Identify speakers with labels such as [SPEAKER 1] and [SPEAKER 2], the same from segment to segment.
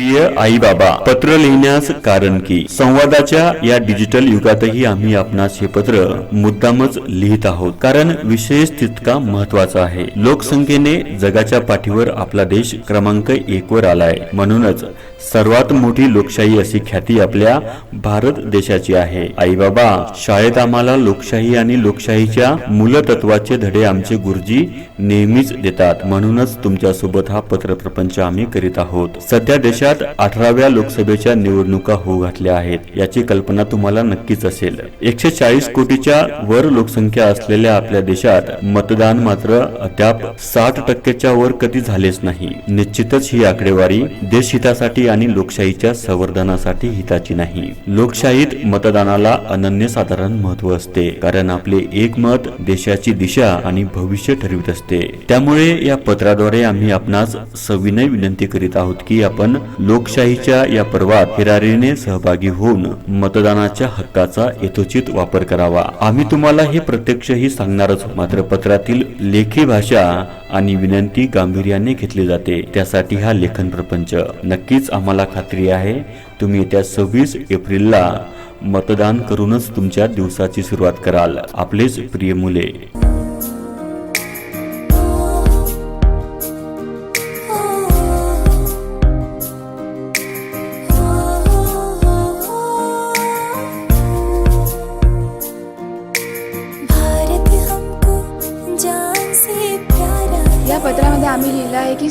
[SPEAKER 1] प्रिय आई बाबा पत्र लिहिण्यास कारण की संवादाच्या या डिजिटल युगातही आम्ही आपणास हे पत्र मुद्दामच लिहित आहोत. कारण विशेष तितका महत्त्वाचा आहे. लोकसंख्येने जगाच्या पाठीवर आपला देश क्रमांक एक वर आलाय. म्हणूनच सर्वात मोठी लोकशाही अशी ख्याती आपल्या भारत देशाची आहे. आई बाबा शाळेत आम्हाला लोकशाही आणि लोकशाहीच्या मूलतत्वाचे धडे आमचे गुरुजी नेहमीच देतात. म्हणूनच तुमच्यासोबत हा पत्र प्रपंच आम्ही करीत आहोत. सध्या देशात अठराव्या लोकसभेच्या निवडणुका होऊ घातल्या आहेत याची कल्पना तुम्हाला नक्कीच असेल. एकशे चाळीस कोटीच्या वर लोकसंख्या असलेल्या आपल्या देशात मतदान मात्र अद्याप साठ टक्क्याच्या वर कधी झालेच नाही. निश्चितच ही आकडेवारी देशहितासाठी आणि लोकशाहीच्या संवर्धनासाठी हिताची नाही. लोकशाहीत मतदानाला अनन्यसाधारण महत्त्व असते कारण आपले एक मत देशाची दिशा आणि भविष्य ठरवित असते. त्यामुळे या पत्राद्वारे आम्ही आपणास सविनय विनंती करीत आहोत की आपण लोकशाहीच्या या पर्वात हिरारीने सहभागी होऊन मतदानाच्या हक्काचा यथोचित वापर करावा. आम्ही तुम्हाला हे प्रत्यक्षही सांगणारच मात्र पत्रातील लेखी भाषा आणि विनंती गांभीर्याने घेतली जाते. त्यासाठी हा लेखन प्रपंच नक्कीच आम्हाला खात्री आहे. तुम्ही येत्या सव्वीस एप्रिलला मतदान करूनच तुमच्या दिवसाची सुरुवात कराल. आपलेच प्रिय मुले.
[SPEAKER 2] की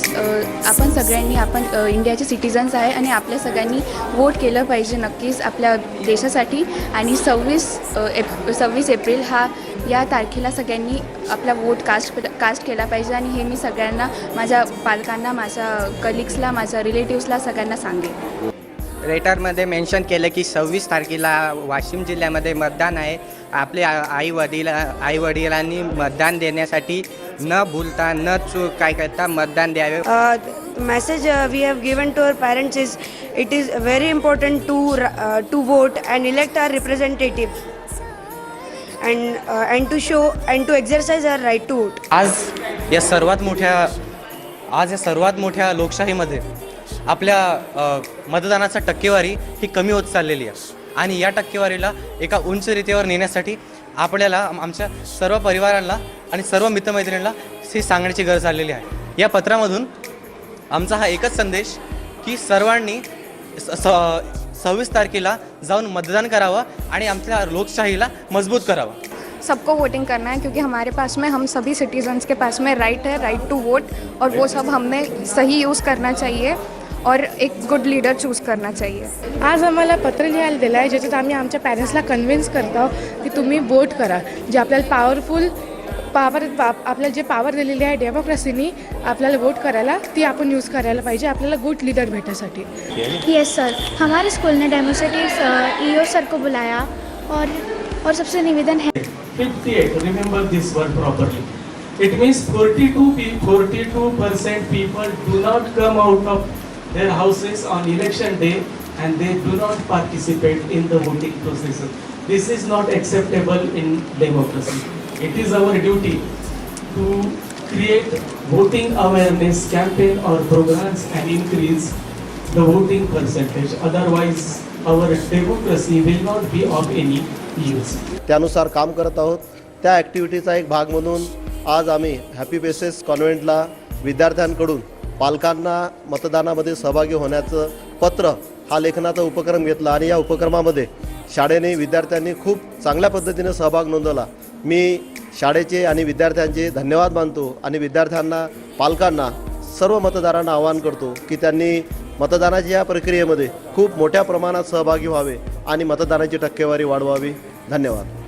[SPEAKER 2] आपण सगळ्यांनी आपण इंडियाचे सिटिझन्स आहे आणि आपल्या सगळ्यांनी वोट केलं पाहिजे नक्कीच आपल्या देशासाठी. आणि सव्वीस एप सव्वीस एप्रिल हा या तारखेला सगळ्यांनी आपला वोट कास्ट कास्ट केला पाहिजे. आणि हे मी सगळ्यांना माझ्या पालकांना माझ्या कलिग्सला माझ्या रिलेटिव्सला सगळ्यांना सांगेन.
[SPEAKER 3] रेटरमध्ये मेन्शन केलं की सव्वीस तारखेला वाशिम जिल्ह्यामध्ये मतदान आहे. आपले आई वडील आई वडिलांनी मतदान देण्यासाठी न भूलता न चूक काय करता मतदान द्यावे.
[SPEAKER 4] Message we have given to our parents is it is very important to to vote and elect our representative and and to show and to exercise our right to vote
[SPEAKER 5] आज या सर्वात मोठ्या आज या सर्वात मोठ्या लोकशाहीमध्ये आपल्या मतदानाचा टक्केवारी ही कमी होत चाललेली आहे. आणि या टक्केवारीला एका उंच रीतीवर नेण्यासाठी आपल्याला आमच्या सर्व परिवारांना आणि सर्व मित्रमैत्रिणींना हे सांगण्याची गरज आलेली आहे. या पत्रामधून आमचा हा एकच संदेश की सर्वांनी स- स- सव्वीस तारखेला जाऊन मतदान करावं आणि आमच्या लोकशाहीला मजबूत करावं.
[SPEAKER 2] सबको वोटिंग करना है क्योंकि हमारे पास में हम सभी सिटीजन्स के पास में राइट है राइट टू वोट और वो सब हमने सही यूज़ करना चाहिए। और एक गुड लीडर चूज़ करना चाहिए।
[SPEAKER 6] आज आम्हाला पत्र लिहायला दिलं आहे ज्याच्यात आम्ही आमच्या पॅरेंट्सला कन्व्हिन्स करतो की तुम्ही वोट करा. जे आपल्याला पॉवरफुल पॉवर आपल्याला जे पॉवर दिलेली आहे डेमोक्रेसीनी आपल्याला वोट करायला ती आपण यूज करायला पाहिजे आपल्याला गुड लीडर भेटायसाठी.
[SPEAKER 7] यस सर हमारे स्कूल ने डेमोस्ट्रेटिव ईओ सर को बुलाया और और सबसे निवेदन है
[SPEAKER 8] 58 remember this word properly. It means 42 pe- 42 percent people do not come out of their houses on election day and they do not participate in the voting process this is not acceptable in democracy it is our duty to create voting awareness campaign or programs and increase the voting percentage otherwise our democracy will not be of any use
[SPEAKER 9] त्यानुसार काम करत आहोत त्या ॲक्टिव्हिटीचा एक भाग म्हणून आज आम्ही हॅपी बेसेस कॉन्व्हेंटला विद्यार्थ्यांकडून पालकांना मतदानामध्ये सहभागी होण्याचं पत्र हा लेखनाचा उपक्रम घेतला आणि या उपक्रमामध्ये शाळेने विद्यार्थ्यांनी खूप चांगल्या पद्धतीने सहभाग नोंदवला. मी शाळेचे आणि विद्यार्थ्यांचे धन्यवाद मानतो आणि विद्यार्थ्यांना पालकांना सर्व मतदारांना आवाहन करतो की त्यांनी मतदानाच्या या प्रक्रियेमध्ये खूप मोठ्या प्रमाणात सहभागी व्हावे आणि मतदानाची टक्केवारी वाढवावी. धन्यवाद.